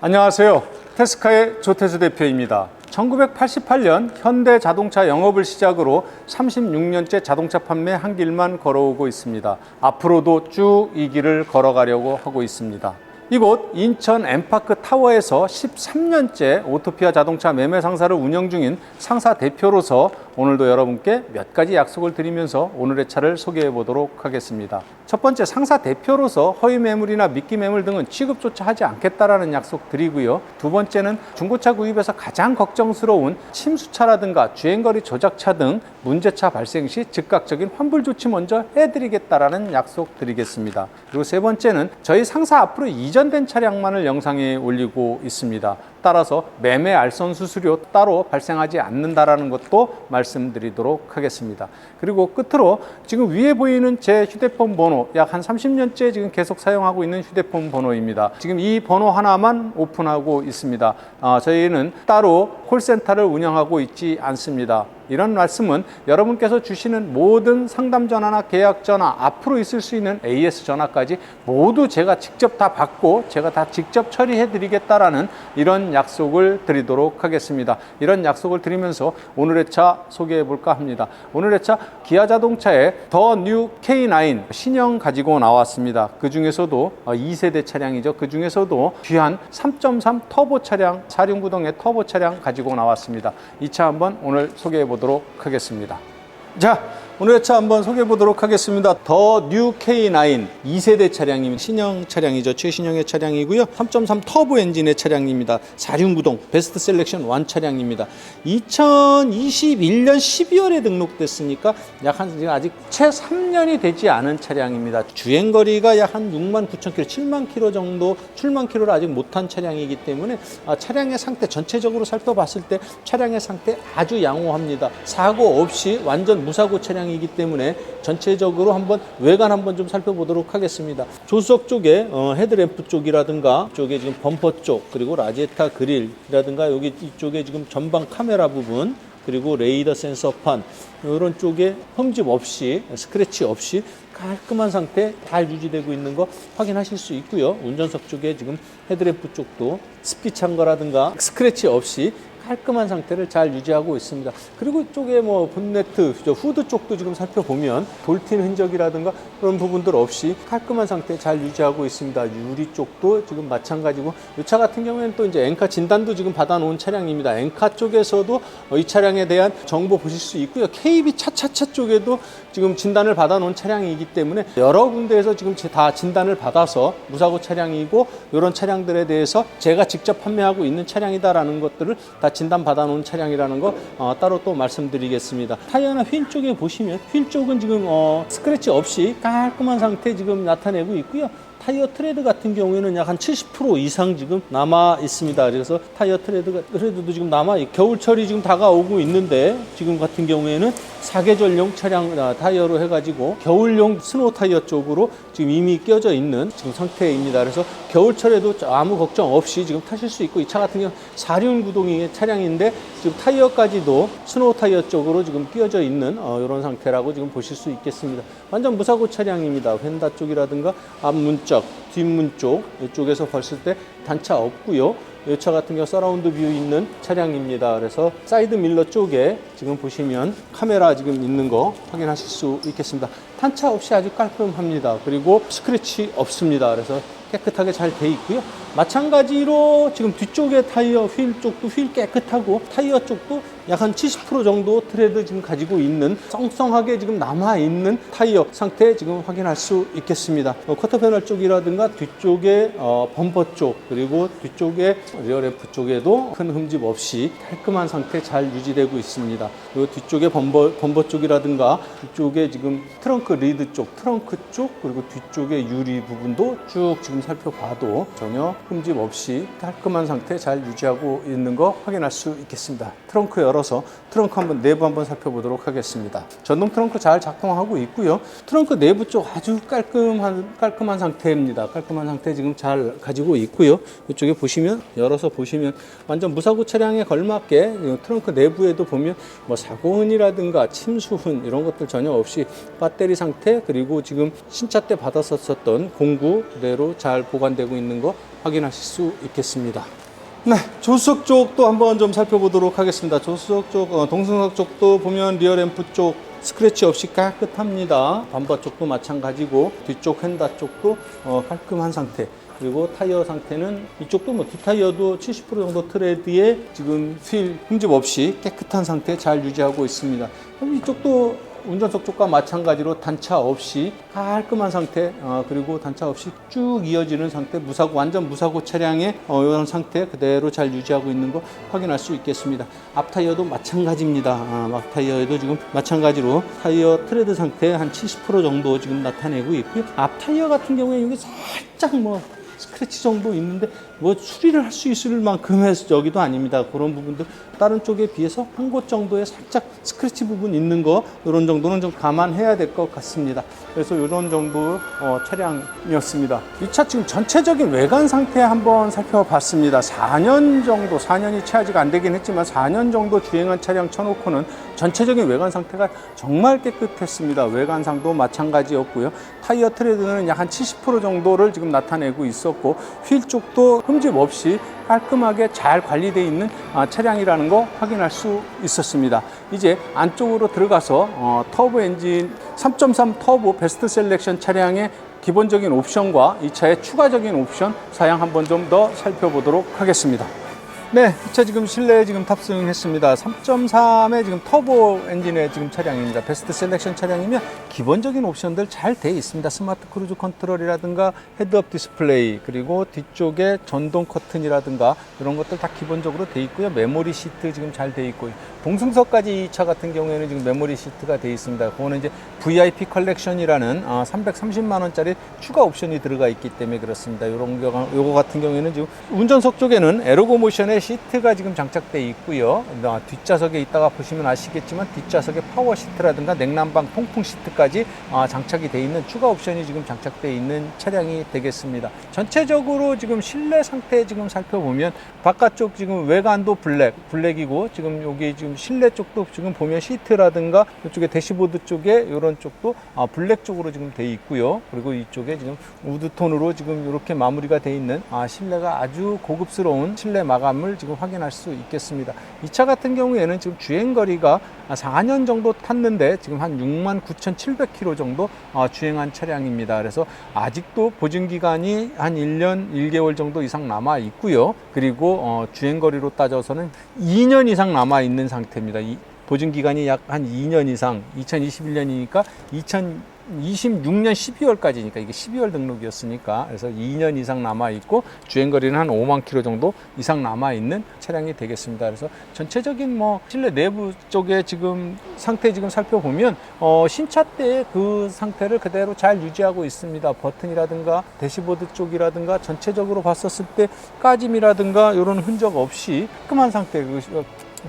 안녕하세요. 테스카의 조태수 대표입니다. 1988년 현대 자동차 영업을 시작으로 36년째 자동차 판매 한 길만 걸어오고 있습니다. 앞으로도 쭉 이 길을 걸어가려고 하고 있습니다. 이곳 인천 엠파크 타워에서 13년째 오토피아 자동차 매매 상사를 운영 중인 상사 대표로서 오늘도 여러분께 몇 가지 약속을 드리면서 오늘의 차를 소개해 보도록 하겠습니다. 첫 번째 상사 대표로서 허위 매물이나 미끼 매물 등은 취급조차 하지 않겠다라는 약속 드리고요. 두 번째는 중고차 구입에서 가장 걱정스러운 침수차라든가 주행거리 조작차 등 문제차 발생 시 즉각적인 환불 조치 먼저 해드리겠다라는 약속 드리겠습니다. 그리고 세 번째는 저희 상사 앞으로 이전된 차량만을 영상에 올리고 있습니다. 따라서 매매 알선 수수료 따로 발생하지 않는다라는 것도 말씀드리도록 하겠습니다. 그리고 끝으로 지금 위에 보이는 제 휴대폰 번호 약 한 30년째 지금 계속 사용하고 있는 휴대폰 번호입니다. 지금 이 번호 하나만 오픈하고 있습니다. 아, 저희는 따로 콜센터를 운영하고 있지 않습니다. 이런 말씀은 여러분께서 주시는 모든 상담 전화나 계약 전화, 앞으로 있을 수 있는 AS 전화까지 모두 제가 직접 다 받고 제가 다 직접 처리해 드리겠다라는 이런 약속을 드리도록 하겠습니다. 이런 약속을 드리면서 오늘의 차 소개해 볼까 합니다. 오늘의 차 기아 자동차의 더 뉴 K9 신형 가지고 나왔습니다. 그 중에서도 2세대 차량이죠. 그 중에서도 귀한 3.3 터보 차량, 사륜구동의 터보 차량 가지고 나왔습니다. 이 차 한번 오늘 소개해 보도록 하겠습니다. 자, 오늘의 차 한번 소개해 보도록 하겠습니다. 더 뉴 K9 2세대 차량입니다. 신형 차량이죠. 최신형의 차량이고요. 3.3 터보 엔진의 차량입니다. 4륜구동 베스트 셀렉션 1 차량입니다. 2021년 12월에 등록됐으니까 약한 아직 채 3년이 되지 않은 차량입니다. 주행 거리가 약 한 6만 9천 킬로, 7만 킬로 정도, 7만 킬로를 아직 못한 차량이기 때문에 아, 차량의 상태 전체적으로 살펴봤을 때 차량의 상태 아주 양호합니다. 사고 없이 완전 무사고 차량 이기 때문에 전체적으로 한번 외관 한번 좀 살펴보도록 하겠습니다. 조수석 쪽에 어, 헤드램프 쪽이라든가 쪽에 지금 범퍼 쪽 그리고 라제타 그릴이라든가 여기 이쪽에 지금 전방 카메라 부분 그리고 레이더 센서판 이런 쪽에 흠집 없이 스크래치 없이 깔끔한 상태 잘 유지되고 있는 거 확인하실 수 있고요. 운전석 쪽에 지금 헤드램프 쪽도 스피 찬 거라든가 스크래치 없이 깔끔한 상태를 잘 유지하고 있습니다. 그리고 이쪽에 뭐 본네트, 저 후드 쪽도 지금 살펴보면 돌튄 흔적이라든가 그런 부분들 없이 깔끔한 상태 잘 유지하고 있습니다. 유리 쪽도 지금 마찬가지고 이 차 같은 경우에는 또 이제 엔카 진단도 지금 받아놓은 차량입니다. 엔카 쪽에서도 이 차량에 대한 정보 보실 수 있고요. KB 차차차 쪽에도 지금 진단을 받아놓은 차량이기 때문에 여러 군데에서 지금 다 진단을 받아서 무사고 차량이고 이런 차량들에 대해서 제가 직접 판매하고 있는 차량이다라는 것들을 다 진단 받아놓은 차량이라는 거 어, 따로 또 말씀드리겠습니다. 타이어나 휠 쪽에 보시면 휠 쪽은 지금 어, 스크래치 없이 깔끔한 상태 지금 나타내고 있고요. 타이어 트레드 같은 경우에는 약 한 70% 이상 지금 남아 있습니다. 그래서 타이어 트레드가 트레드도 지금 남아 겨울철이 지금 다가오고 있는데 지금 같은 경우에는 사계절용 차량 아, 타이어로 해가지고 겨울용 스노우 타이어 쪽으로 지금 이미 껴져 있는 지금 상태입니다. 그래서 겨울철에도 아무 걱정 없이 지금 타실 수 있고 이 차 같은 경우 사륜 구동의 차량인데 지금 타이어까지도 스노우 타이어 쪽으로 지금 끼어져 있는 어, 이런 상태라고 지금 보실 수 있겠습니다. 완전 무사고 차량입니다. 휀다 쪽이라든가 앞문 쪽, 뒷문 쪽 이쪽에서 봤을 때 단차 없고요. 이 차 같은 경우 서라운드 뷰 있는 차량입니다. 그래서 사이드 밀러 쪽에 지금 보시면 카메라 지금 있는 거 확인하실 수 있겠습니다. 단차 없이 아주 깔끔합니다. 그리고 스크래치 없습니다. 그래서 깨끗하게 잘 돼 있고요. 마찬가지로 지금 뒤쪽에 타이어 휠 쪽도 휠 깨끗하고 타이어 쪽도 약 한 70% 정도 트레드 지금 가지고 있는 썽썽하게 지금 남아 있는 타이어 상태 지금 확인할 수 있겠습니다. 어, 쿼터 패널 쪽이라든가 뒤쪽에 어, 범퍼 쪽 그리고 뒤쪽에 리어 램프 쪽에도 큰 흠집 없이 깔끔한 상태 잘 유지되고 있습니다. 그리고 뒤쪽에 범퍼, 범퍼 쪽이라든가 뒤쪽에 지금 트렁크 리드 쪽, 트렁크 쪽 그리고 뒤쪽에 유리 부분도 쭉 지금 살펴봐도 전혀 흠집 없이 깔끔한 상태 잘 유지하고 있는 거 확인할 수 있겠습니다. 트렁크 열어 열어서 트렁크 한번 내부 한번 살펴보도록 하겠습니다. 전동 트렁크 잘 작동하고 있고요. 트렁크 내부 쪽 아주 깔끔한 깔끔한 상태입니다. 깔끔한 상태 지금 잘 가지고 있고요. 이쪽에 보시면 열어서 보시면 완전 무사고 차량에 걸맞게 이 트렁크 내부에도 보면 뭐 사고흔이라든가 침수흔 이런 것들 전혀 없이 배터리 상태 그리고 지금 신차 때 받았었던 공구 그대로 잘 보관되고 있는 거 확인하실 수 있겠습니다. 네, 조수석 쪽도 한번 좀 살펴보도록 하겠습니다. 조수석 쪽, 어, 동승석 쪽도 보면 리어 램프 쪽 스크래치 없이 깨끗합니다. 범버 쪽도 마찬가지고 뒤쪽 휀다 쪽도 어, 깔끔한 상태. 그리고 타이어 상태는 이쪽도 뭐두 타이어도 70% 정도 트레드에 지금 휠 흠집 없이 깨끗한 상태 잘 유지하고 있습니다. 이쪽도 운전석 쪽과 마찬가지로 단차 없이 깔끔한 상태 어, 그리고 단차 없이 쭉 이어지는 상태 무사고 완전 무사고 차량의 어, 이런 상태 그대로 잘 유지하고 있는 거 확인할 수 있겠습니다. 앞 타이어도 마찬가지입니다. 아, 앞 타이어에도 지금 마찬가지로 타이어 트레드 상태 한 70% 정도 지금 나타내고 있고요. 앞 타이어 같은 경우에 여기 살짝 뭐 스크래치 정도 있는데 뭐 수리를 할 수 있을 만큼의 여기도 아닙니다. 그런 부분들 다른 쪽에 비해서 한 곳 정도의 살짝 스크래치 부분 있는 거 이런 정도는 좀 감안해야 될 것 같습니다. 그래서 이런 정도 어, 차량이었습니다. 이 차 지금 전체적인 외관 상태 한번 살펴봤습니다. 4년 정도, 4년이 채 아직 안 되긴 했지만 4년 정도 주행한 차량 쳐놓고는 전체적인 외관 상태가 정말 깨끗했습니다. 외관상도 마찬가지였고요. 타이어 트레드는 약 한 70% 정도를 지금 나타내고 있었고 휠 쪽도 흠집 없이 깔끔하게 잘 관리되어 있는 아, 차량이라는 거 확인할 수 있었습니다. 이제 안쪽으로 들어가서 어, 터보 엔진 3.3 터보 베스트 셀렉션 차량의 기본적인 옵션과 이 차의 추가적인 옵션 사양 한번 좀 더 살펴보도록 하겠습니다. 네, 이차 지금 실내에 지금 탑승했습니다. 3.3의 지금 터보 엔진의 지금 차량입니다. 베스트 셀렉션 차량이면 기본적인 옵션들 잘 돼 있습니다. 스마트 크루즈 컨트롤이라든가 헤드업 디스플레이 그리고 뒤쪽에 전동 커튼이라든가 이런 것들 다 기본적으로 돼 있고요. 메모리 시트 지금 잘 돼 있고 동승석까지 이 차 같은 경우에는 지금 메모리 시트가 돼 있습니다. 그거는 이제 VIP 컬렉션이라는 아, 330만 원짜리 추가 옵션이 들어가 있기 때문에 그렇습니다. 이런 요거 같은 경우에는 지금 운전석 쪽에는 에로고 모션의 시트가 지금 장착돼 있고요. 아, 뒷좌석에 있다가 보시면 아시겠지만 뒷좌석에 파워 시트라든가 냉난방 통풍 시트까지 아, 장착이 돼 있는 추가 옵션이 지금 장착돼 있는 차량이 되겠습니다. 전체적으로 지금 실내 상태 지금 살펴보면 바깥쪽 지금 외관도 블랙, 블랙이고 지금 여기 지금 실내 쪽도 지금 보면 시트라든가 이쪽에 대시보드 쪽에 이런 쪽도 아, 블랙 쪽으로 지금 돼 있고요. 그리고 이쪽에 지금 우드 톤으로 지금 이렇게 마무리가 돼 있는 아, 실내가 아주 고급스러운 실내 마감을 지금 확인할 수 있겠습니다. 이 차 같은 경우에는 지금 주행 거리가 4년 정도 탔는데 지금 한 6만 9,700km 정도 어, 주행한 차량입니다. 그래서 아직도 보증 기간이 한 1년 1개월 정도 이상 남아 있고요. 그리고 어, 주행 거리로 따져서는 2년 이상 남아 있는 상태입니다. 이, 보증 기간이 약 한 2년 이상, 2021년이니까 2026년 12월까지니까 이게 12월 등록이었으니까 그래서 2년 이상 남아 있고 주행 거리는 한 5만 킬로 정도 이상 남아 있는 차량이 되겠습니다. 그래서 전체적인 뭐 실내 내부 쪽에 지금 상태 지금 살펴보면 어, 신차 때 그 상태를 그대로 잘 유지하고 있습니다. 버튼이라든가 대시보드 쪽이라든가 전체적으로 봤었을 때 까짐이라든가 이런 흔적 없이 깔끔한 상태 그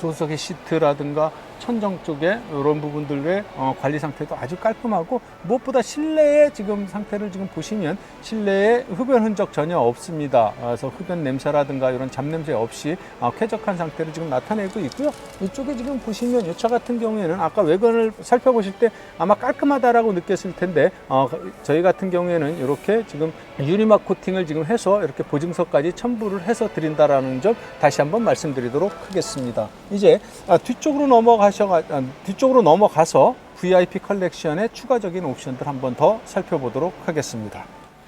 조수석의 시트라든가 천정 쪽에 이런 부분들의 어, 관리 상태도 아주 깔끔하고 무엇보다 실내의 지금 상태를 지금 보시면 실내에 흡연 흔적 전혀 없습니다. 그래서 흡연 냄새라든가 이런 잡냄새 없이 어, 쾌적한 상태를 지금 나타내고 있고요. 이쪽에 지금 보시면 이 차 같은 경우에는 아까 외관을 살펴보실 때 아마 깔끔하다라고 느꼈을 텐데 어, 저희 같은 경우에는 이렇게 지금 유리막 코팅을 지금 해서 이렇게 보증서까지 첨부를 해서 드린다라는 점 다시 한번 말씀드리도록 하겠습니다. 이제 아, 뒤쪽으로 넘어가셔 아, 뒤쪽으로 넘어가서 VIP 컬렉션의 추가적인 옵션들 한번 더 살펴보도록 하겠습니다.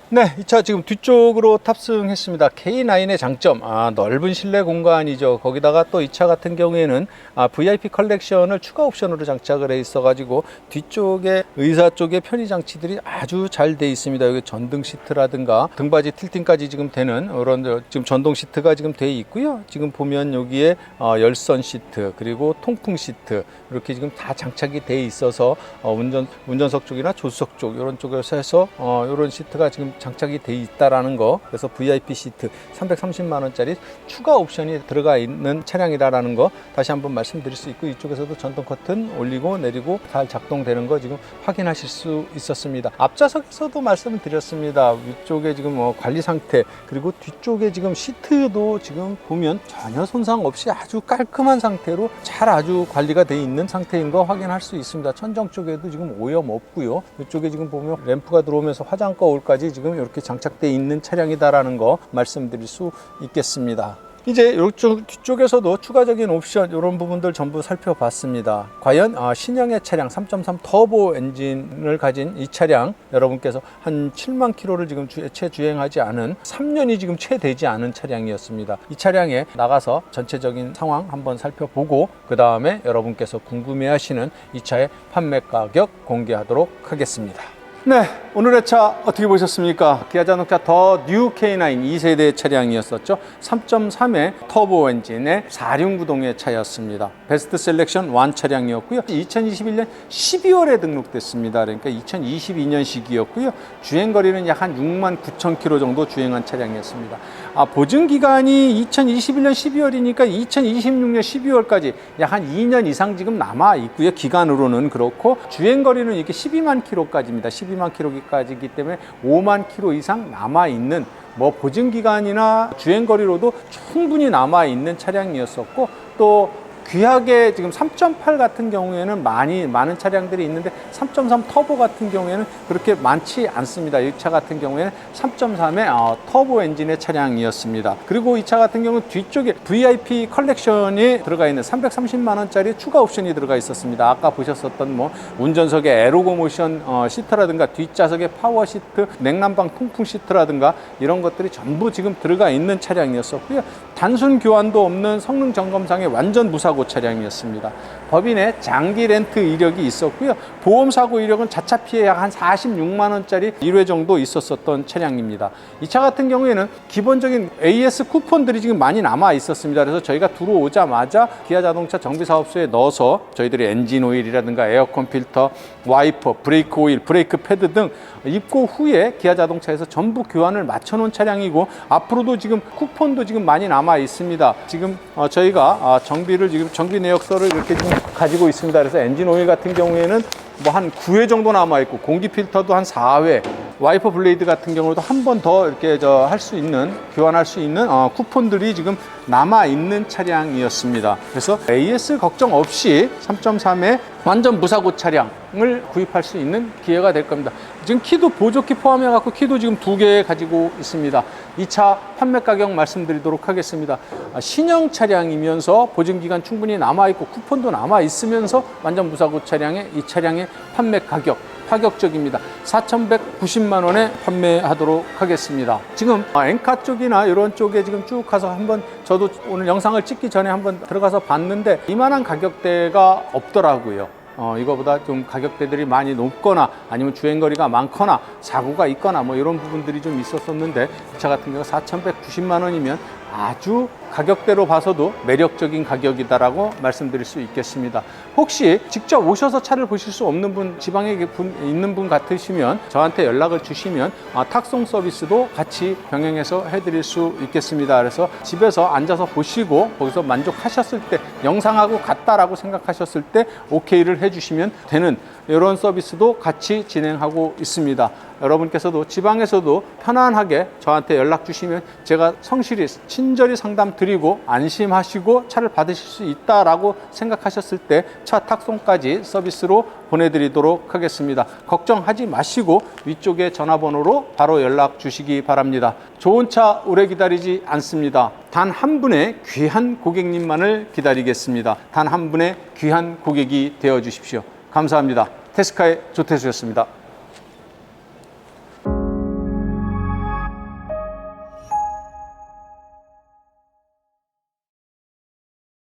네, 이 차 지금 뒤쪽으로 탑승했습니다. K9의 장점, 아, 넓은 실내 공간이죠. 거기다가 또 이 차 같은 경우에는 아, VIP 컬렉션을 추가 옵션으로 장착을 해 있어가지고 뒤쪽에 의사 쪽에 편의 장치들이 아주 잘 돼 있습니다. 여기 전등 시트라든가 등받이 틸팅까지 지금 되는 이런 지금 전동 시트가 지금 돼 있고요. 지금 보면 여기에 어, 열선 시트 그리고 통풍 시트 이렇게 지금 다 장착이 돼 있어서 어, 운전 운전석 쪽이나 조수석 쪽 이런 쪽에서 해서 어, 이런 시트가 지금 장착이 돼 있다라는 거. 그래서 VIP 시트 330만 원짜리 추가 옵션이 들어가 있는 차량이다라는 거 다시 한번 말씀드릴 수 있고 이쪽에서도 전동 커튼 올리고 내리고 잘 작동되는 거 지금 확인하실 수 있었습니다. 앞좌석에서도 말씀을 드렸습니다. 위쪽에 지금 뭐 관리 상태 그리고 뒤쪽에 지금 시트도 지금 보면 전혀 손상 없이 아주 깔끔한 상태로 잘 아주 관리가 돼 있는 상태인 거 확인할 수 있습니다. 천정 쪽에도 지금 오염 없고요. 이쪽에 지금 보면 램프가 들어오면서 화장 거울까지 지금 이렇게 장착돼 있는 차량이다라는 거 말씀드릴 수 있겠습니다. 이제 이쪽 뒤쪽에서도 추가적인 옵션 이런 부분들 전부 살펴봤습니다. 과연 아, 신형의 차량 3.3 터보 엔진을 가진 이 차량 여러분께서 한 7만 킬로를 지금 주, 채 주행하지 않은 3년이 지금 채 되지 않은 차량이었습니다. 이 차량에 나가서 전체적인 상황 한번 살펴보고 그 다음에 여러분께서 궁금해하시는 이 차의 판매 가격 공개하도록 하겠습니다. 네, 오늘의 차 어떻게 보셨습니까? 기아 자동차 더 뉴 K9 2세대 차량이었었죠. 3.3의 터보 엔진의 4륜 구동의 차였습니다. 베스트 셀렉션 1 차량이었고요. 2021년 12월에 등록됐습니다. 그러니까 2022년식이었고요. 주행 거리는 약 한 6만 9천 킬로 정도 주행한 차량이었습니다. 아, 보증 기간이 2021년 12월이니까 2026년 12월까지 약 한 2년 이상 지금 남아 있고요. 기간으로는 그렇고 주행 거리는 이렇게 12만 킬로까지입니다. 12만 킬로까지이기 때문에 5만 킬로 이상 남아 있는 뭐 보증 기간이나 주행 거리로도 충분히 남아 있는 차량이었었고 또 귀하게 지금 3.8 같은 경우에는 많이 많은 차량들이 있는데 3.3 터보 같은 경우에는 그렇게 많지 않습니다. 이 차 같은 경우에는 3.3의 어, 터보 엔진의 차량이었습니다. 그리고 이 차 같은 경우는 뒤쪽에 VIP 컬렉션이 들어가 있는 330만 원짜리 추가 옵션이 들어가 있었습니다. 아까 보셨었던 뭐 운전석에 에로고 모션 어, 시트라든가 뒷좌석에 파워 시트, 냉난방 통풍 시트라든가 이런 것들이 전부 지금 들어가 있는 차량이었었고요. 단순 교환도 없는 성능 점검상의 완전 무사고 차량이었습니다. 법인의 장기 렌트 이력이 있었고요. 보험 사고 이력은 자차 피해 약 한 46만 원짜리 1회 정도 있었었던 차량입니다. 이 차 같은 경우에는 기본적인 AS 쿠폰들이 지금 많이 남아 있었습니다. 그래서 저희가 들어오자마자 기아 자동차 정비 사업소에 넣어서 저희들이 엔진 오일이라든가 에어컨 필터, 와이퍼, 브레이크 오일, 브레이크 패드 등 입고 후에 기아 자동차에서 전부 교환을 마쳐 놓은 차량이고 앞으로도 지금 쿠폰도 지금 많이 남아 있습니다. 지금 어, 저희가 아, 정비를 지금 정비 내역서를 이렇게 지금 가지고 있습니다. 그래서 엔진 오일 같은 경우에는 뭐 한 9회 정도 남아 있고 공기 필터도 한 4회 와이퍼 블레이드 같은 경우도 한 번 더 이렇게 저 할 수 있는 교환할 수 있는 어, 쿠폰들이 지금 남아 있는 차량이었습니다. 그래서 AS 걱정 없이 3.3의 완전 무사고 차량을 구입할 수 있는 기회가 될 겁니다. 지금 키도 보조키 포함해 갖고 키도 지금 두 개 가지고 있습니다. 이 차 판매 가격 말씀드리도록 하겠습니다. 아, 신형 차량이면서 보증 기간 충분히 남아 있고 쿠폰도 남아 있으면서 완전 무사고 차량의 이 차량의 판매 가격 파격적입니다. 4,190만 원에 판매하도록 하겠습니다. 지금 아, 엔카 쪽이나 이런 쪽에 지금 쭉 가서 한번 저도 오늘 영상을 찍기 전에 한번 들어가서 봤는데 이만한 가격대가 없더라고요. 어, 이거보다 좀 가격대들이 많이 높거나 아니면 주행거리가 많거나 사고가 있거나 뭐 이런 부분들이 좀 있었었는데 이 차 같은 경우 4,190만 원이면 아주 가격대로 봐서도 매력적인 가격이다라고 말씀드릴 수 있겠습니다. 혹시 직접 오셔서 차를 보실 수 없는 분, 지방에 분- 있는 분 같으시면 저한테 연락을 주시면 아, 탁송 서비스도 같이 병행해서 해드릴 수 있겠습니다. 그래서 집에서 앉아서 보시고 거기서 만족하셨을 때 영상하고 같다라고 생각하셨을 때 오케이를 해주시면 되는 이런 서비스도 같이 진행하고 있습니다. 여러분께서도 지방에서도 편안하게 저한테 연락 주시면 제가 성실히 친절히 상담 드리고 안심하시고 차를 받으실 수 있다라고 생각하셨을 때 차 탁송까지 서비스로 보내드리도록 하겠습니다. 걱정하지 마시고 위쪽에 전화번호로 바로 연락 주시기 바랍니다. 좋은 차 오래 기다리지 않습니다. 단 한 분의 귀한 고객님만을 기다리겠습니다. 단 한 분의 귀한 고객이 되어 주십시오. 감사합니다. 테스카의 조태수였습니다.